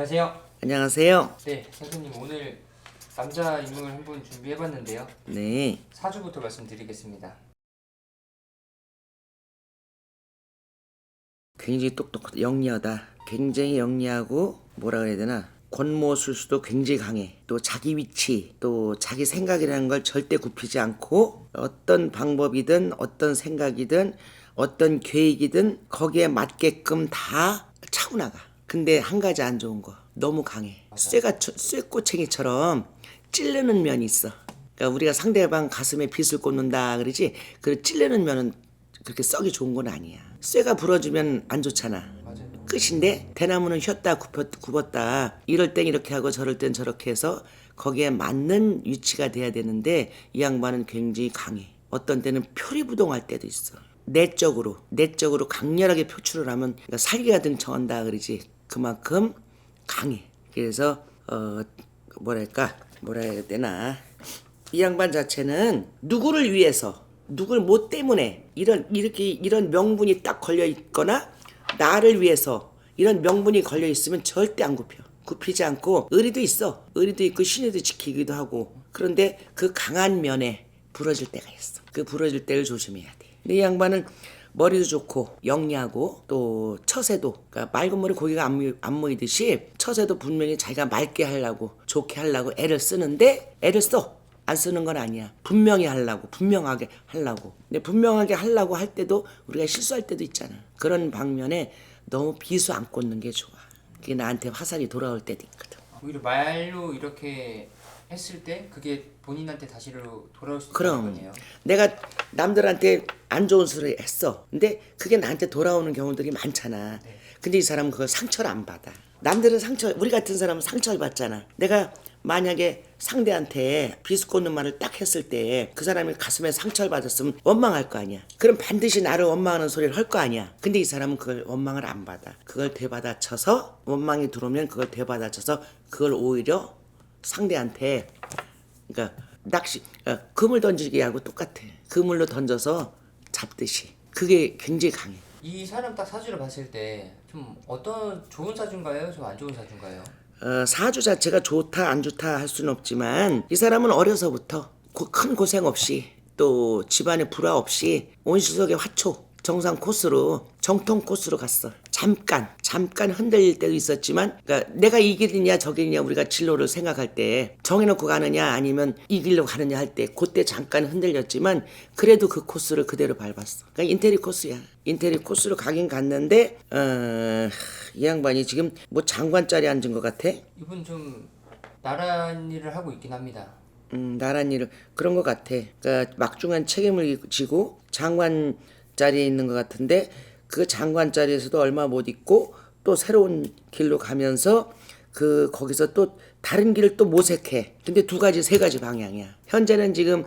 안녕하세요. 안녕하세요. 네, 선생님 오늘 남자 인물을 한 분 준비해봤는데요. 네. 사주부터 말씀드리겠습니다. 굉장히 똑똑하다. 영리하다. 굉장히 영리하고 뭐라 그래야 되나? 권모술수도 굉장히 강해. 또 자기 위치, 또 자기 생각이라는 걸 절대 굽히지 않고 어떤 방법이든 어떤 생각이든 어떤 계획이든 거기에 맞게끔 다 차고 나가. 근데 한 가지 안 좋은 거 너무 강해. 쇠가 처- 쇠꼬챙이처럼 찌르는 면이 있어. 그러니까 우리가 상대방 가슴에 빗을 꽂는다 그러지. 그 찌르는 면은 그렇게 썩이 좋은 건 아니야. 쇠가 부러지면 안 좋잖아. 끝인데 대나무는 휘었다 굽혔, 굽었다 이럴 땐 이렇게 하고 저럴 땐 저렇게 해서 거기에 맞는 위치가 돼야 되는데 이 양반은 굉장히 강해 어떤 때는 표리부동할 때도 있어 내적으로 내적으로 강렬하게 표출을 하면 그러니까 살기가 등청한다 그러지 그만큼 강해 그래서 어 뭐랄까 뭐라 해야 되나 이 양반 자체는 누구를 위해서 누굴 뭐 때문에 이런 이렇게 이런 명분이 딱 걸려 있거나 나를 위해서 이런 명분이 걸려 있으면 절대 안 굽혀. 굽히지 않고 의리도 있어. 의리도 있고 신의도 지키기도 하고. 그런데 그 강한 면에 부러질 때가 있어. 그 부러질 때를 조심해야 돼. 이 양반은 머리도 좋고 영리하고 또 처세도 그러니까 맑은 머리 고기가 안, 모이, 안 모이듯이 처세도 분명히 자기가 맑게 하려고 좋게 하려고 애를 쓰는데 애를 써. 안 쓰는 건 아니야. 분명히 하려고, 분명하게 하려고. 근데 분명하게 하려고 할 때도 우리가 실수할 때도 있잖아. 그런 방면에 너무 비수 안 꽂는 게 좋아. 그게 나한테 화살이 돌아올 때도 있거든. 오히려 말로 이렇게 했을 때 그게 본인한테 다시로 돌아올 수 있는 그럼 거네요. 내가 남들한테 안 좋은 소리 했어. 근데 그게 나한테 돌아오는 경우들이 많잖아. 근데 이 사람은 그걸 상처를 안 받아. 남들은 상처, 우리 같은 사람은 상처를 받잖아. 내가 만약에 상대한테 비수 꽂는 말을 딱 했을 때 그 사람이 가슴에 상처를 받았으면 원망할 거 아니야. 그럼 반드시 나를 원망하는 소리를 할 거 아니야. 근데 이 사람은 그걸 원망을 안 받아. 그걸 되받아쳐서 원망이 들어오면 그걸 되받아쳐서 그걸 오히려 상대한테 그러니까 낚시 어, 그물 던지기 하고 똑같아. 그물로 던져서 잡듯이. 그게 굉장히 강해. 이 사람 딱 사주를 봤을 때 좀 어떤 좋은 사주인가요? 좀 안 좋은 사주인가요? 어, 사주 자체가 좋다 안 좋다 할 수는 없지만 이 사람은 어려서부터 고- 큰 고생 없이 또 집안에 불화 없이 온실속의 화초 정상 코스로 정통 코스로 갔어. 잠깐 잠깐 흔들릴 때도 있었지만 그러니까 내가 이 길이냐 저 길이냐 우리가 진로를 생각할 때 정해놓고 가느냐 아니면 이 길로 가느냐 할 때 그때 잠깐 흔들렸지만 그래도 그 코스를 그대로 밟았어. 그러니까 인테리 코스야. 인테리 코스로 가긴 갔는데 어, 이 양반이 지금 뭐 장관 자리에 앉은 것 같아. 이분 좀 나란 일을 하고 있긴 합니다. 음, 나란 일을 그런 것 같아. 그러니까 막중한 책임을 지고 장관 자리에 있는 것 같은데 그 장관 자리에서도 얼마 못 있고 또 새로운 길로 가면서 그 거기서 또 다른 길을 또 모색해. 근데 두 가지 세 가지 방향이야. 현재는 지금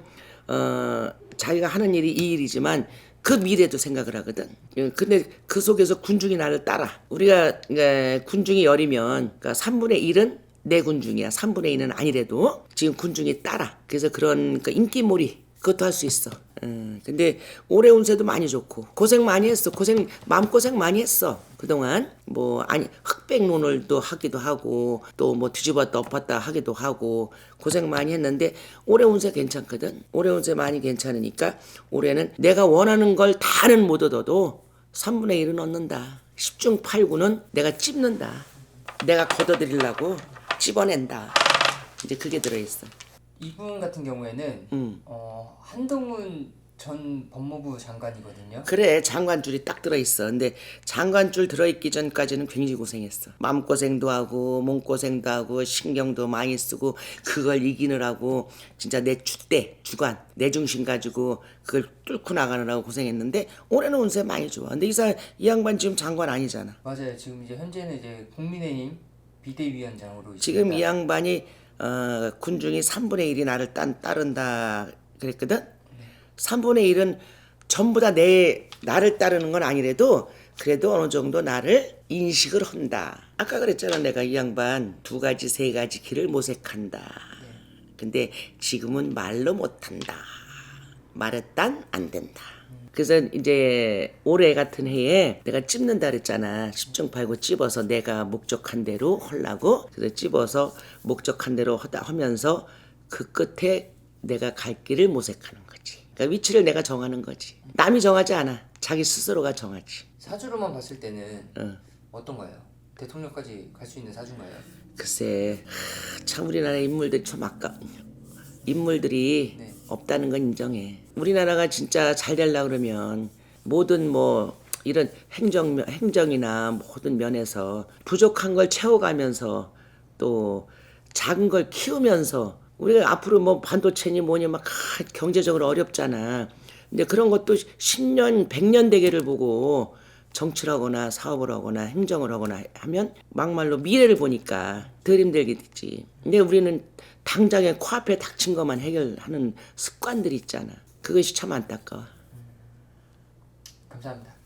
어 자기가 하는 일이 이 일이지만 그 미래도 생각을 하거든. 예, 근데 그 속에서 군중이 나를 따라. 우리가 예, 군중이 열이면 그러니까 3분의 1은 내 군중이야. 3분의 2는 아니래도 지금 군중이 따라. 그래서 그런 그 인기몰이 그것도 할 수 있어. 음, 근데 올해 운세도 많이 좋고 고생 많이 했어. 고생 마음 고생 많이 했어. 그동안 뭐 아니 흑백론을도 하기도 하고 또 뭐 뒤집었다 엎었다 하기도 하고 고생 많이 했는데 올해 운세 괜찮거든. 올해 운세 많이 괜찮으니까 올해는 내가 원하는 걸 다는 못 얻어도 3분의 1은 얻는다. 10중 8구는 내가 찝는다. 내가 걷어들이려고 찝어낸다. 이제 그게 들어있어. 이분 같은 경우에는 음. 어, 한동훈 전 법무부 장관이거든요. 그래 장관줄이 딱 들어있어 근데 장관줄 들어있기 전까지는 굉장히 고생했어 마음고생도 하고 몸고생도 하고 신경도 많이 쓰고 그걸 이기느라고 진짜 내 주대 주관 내 중심 가지고 그걸 뚫고 나가느라고 고생했는데 올해는 운세 많이 좋아 근데 이 사람 이 양반 지금 장관 아니잖아 맞아요. 지금 이제 현재는 이제 국민의힘 비대위원장으로 지금 있습니다. 이 양반이 어, 군중이 3분의 1이 나를 딴, 따른다 그랬거든. 3분의 1은 전부 다 내 나를 따르는 건 아니래도 그래도 어느 정도 나를 인식을 한다. 아까 그랬잖아 내가 이 양반 두 가지 세 가지 길을 모색한다. 근데 지금은 말로 못한다. 말했단 안 된다. 그래서 이제 올해 같은 해에 내가 찝는다 그랬잖아. 10중 팔고 찝어서 내가 목적한 대로 헐라고. 그래서 찝어서 목적한 대로 하다 하면서 그 끝에 내가 갈 길을 모색하는 거지. 그러니까 위치를 내가 정하는 거지. 남이 정하지 않아. 자기 스스로가 정하지. 사주로만 봤을 때는 어. 어떤가요? 대통령까지 갈 수 있는 사주인가요? 글쎄 하, 참 우리나라 인물들이 좀 아까 인물들이 네. 없다는 건 인정해. 우리나라가 진짜 잘 되려 그러면 모든 뭐 이런 행정 행정이나 모든 면에서 부족한 걸 채워가면서 또 작은 걸 키우면서 우리가 앞으로 뭐 반도체니 뭐니 막 하, 경제적으로 어렵잖아. 근데 그런 것도 10년, 100년 대계를 보고 정치를 하거나 사업을 하거나 행정을 하거나 하면 막말로 미래를 보니까 덜 힘들겠지. 근데 우리는 당장에 코앞에 닥친 것만 해결하는 습관들이 있잖아. 그것이 참 안타까워. 감사합니다.